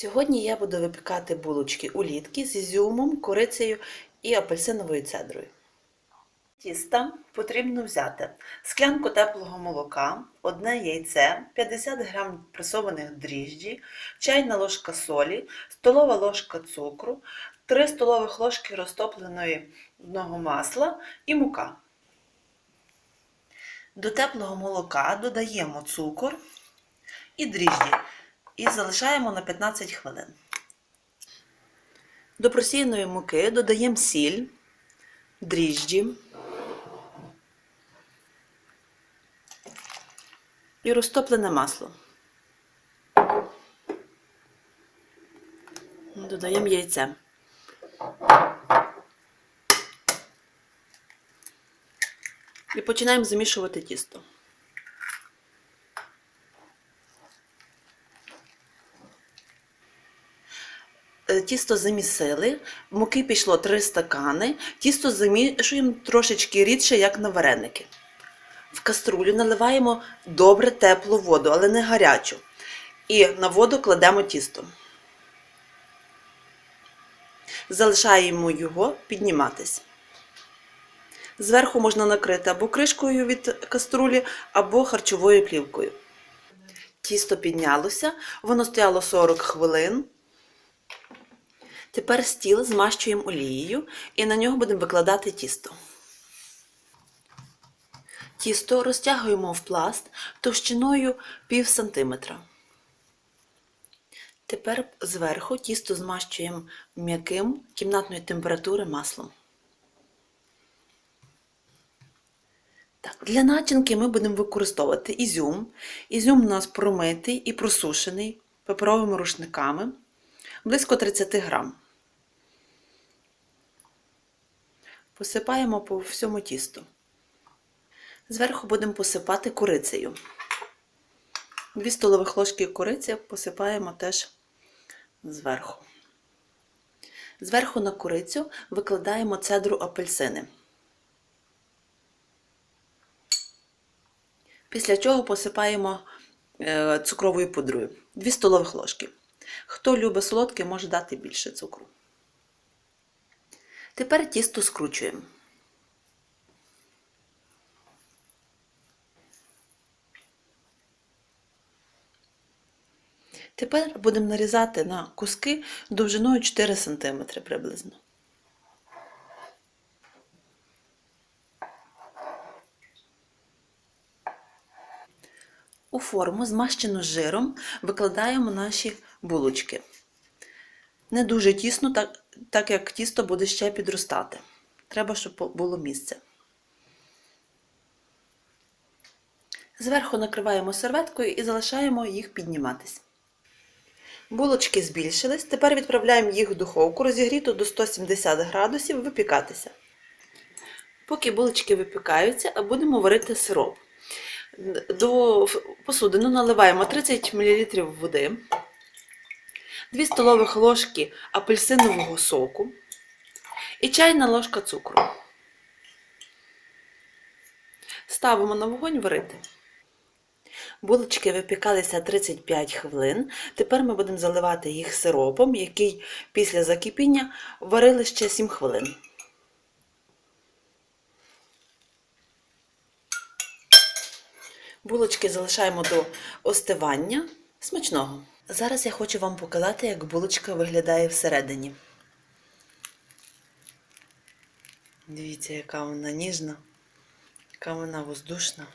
Сьогодні я буду випікати булочки улітки з ізюмом, корицею і апельсиновою цедрою. Тіста потрібно взяти склянку теплого молока, одне яйце, 50 г пресованих дріжджі, чайна ложка солі, столова ложка цукру, 3 столових ложки розтопленої масла і мука. До теплого молока додаємо цукор і дріжджі і залишаємо на 15 хвилин. До просіяної муки додаємо сіль, дріжджі і розтоплене масло. Додаємо яйце. І починаємо замішувати тісто. Тісто замісили, муки пішло 3 стакани, тісто замішуємо трошечки рідше, як на вареники. В каструлю наливаємо добре теплу воду, але не гарячу. І на воду кладемо тісто. Залишаємо його підніматись. Зверху можна накрити або кришкою від каструлі, або харчовою плівкою. Тісто піднялося, воно стояло 40 хвилин. Тепер стіл змащуємо олією і на нього будемо викладати тісто. Тісто розтягуємо в пласт товщиною пів сантиметра. Тепер зверху тісто змащуємо м'яким кімнатної температури маслом. Так, для начинки ми будемо використовувати ізюм. Ізюм у нас промитий і просушений паперовими рушниками близько 30 грам. Посипаємо по всьому тісту. Зверху будемо посипати корицею. 2 столових ложки кориці посипаємо теж зверху. Зверху на курицю викладаємо цедру апельсини. Після чого посипаємо е, цукровою пудрою 2 столових ложки. Хто любить солодке, може дати більше цукру. Тепер тісто скручуємо. Тепер будемо нарізати на куски довжиною 4 см приблизно. У форму, змащену жиром, викладаємо наші булочки. Не дуже тісно, так, так як тісто буде ще підростати. Треба, щоб було місце. Зверху накриваємо серветкою і залишаємо їх підніматись. Булочки збільшились, тепер відправляємо їх в духовку, розігріту до 170 градусів, випікатися. Поки булочки випікаються, будемо варити сироп. До посудину наливаємо 30 мл води, 2 столових ложки апельсинового соку і чайна ложка цукру. Ставимо на вогонь варити. Булочки випікалися 35 хвилин. Тепер ми будемо заливати їх сиропом, який після закипіння варили ще 7 хвилин. Булочки залишаємо до остивання. Смачного. Зараз я хочу вам показати, як булочка виглядає всередині. Дивіться, яка вона ніжна, яка вона воздушна.